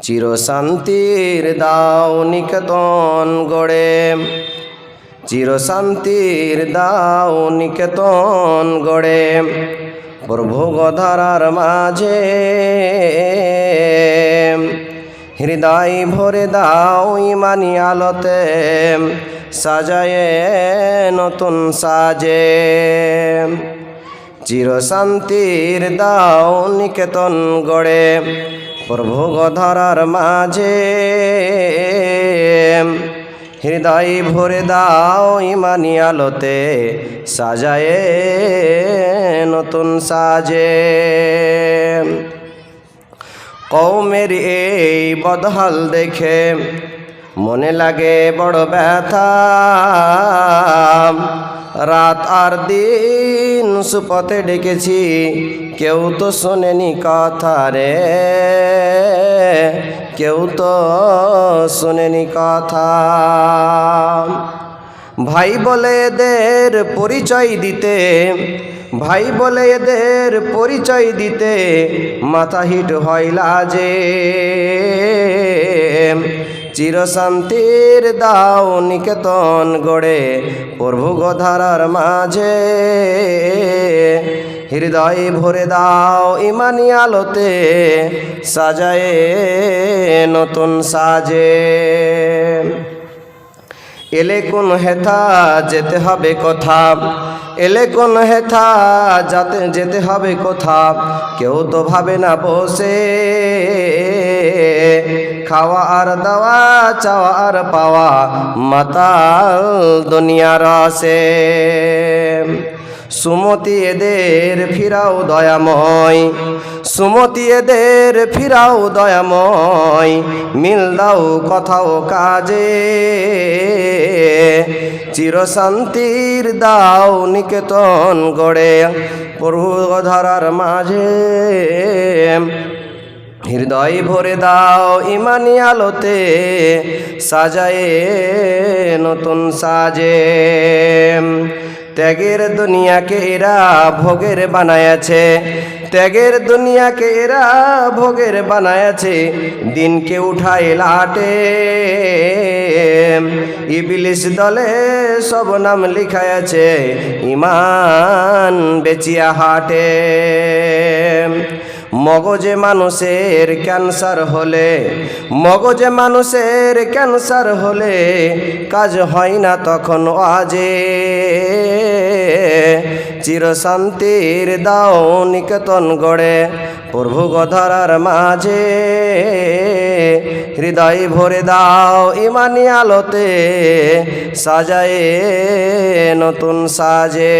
চিরশান্তির দাও নিকেতন গড়ে। চিরশান্তির দাও নিকেতন গড়ে। প্রভু গধারার মাঝে হৃদয় ভরে দাও ইমানি আলোতে, সাজায়ে নতুন সাজে। চিরশান্তির দাও নিকেতন গড়ে। প্রভু গধরার মাঝে। হৃদয় ভরে দাও ইমানি আলোতে, সাজায়ে নতুন সাজে। কৌমের এই বদহাল দেখে মনে লাগে বড় ব্যথা। রাত আর দিন সুপথে ডেকেছি, কেউ তো শোনেনি কথা রে। কেউ তো শোনেনি কথা। ভাই বলে এদের পরিচয় দিতে, ভাই বলে এদের পরিচয় দিতে মাথা হিট হয় লাজে। চিরশান্তির দাও নিকেতন গড়ে, প্রভু গধারার মাঝে। হৃদয় ভরে দাও ইমানি আলোতে, সাজায়ে নতুন সাজে। এলে কোন হেথা যেতে হবে কথা এলে কোন হেথা যাতে যেতে হবে কোথা? কেউ তো ভাবে না বসে। খাওয়া আর দাওয়া, চাওয়া আর পাওয়া, মাতাল দুনিয়ার আসে সুমতি এদের ফিরাও দয়াময়, সুমতি এদের ফিরাও দয়াময়। মিল দাও কথাও কাজে। চিরশান্তির দাও নিকেতন গড়ে প্রভু ধরার মাঝে। হৃদয় ভরে দাও ইমানি আলোতে, সাজায়ে নতুন সাজে। ত্যাগের দুনিয়াকে এরা ভোগের বানায়াছে। ত্যাগের দুনিয়াকে এরা ভোগের বানায়াছে। দিনকে উঠায় লাটে। ইবিলিশ দলে সব নাম লিখায়াছে। ইমান বেচিয়া হাটে। মগজে মানুষের ক্যান্সার হলে, মগজে মানুষের ক্যান্সার হলে কাজ হয় না তখন আজে চিরশান্তির দাও নিকেতন গড়ে প্রভু গধরার মাঝে। হৃদয় ভরে দাও ইমানি আলোতে, সাজায়ে নতুন সাজে।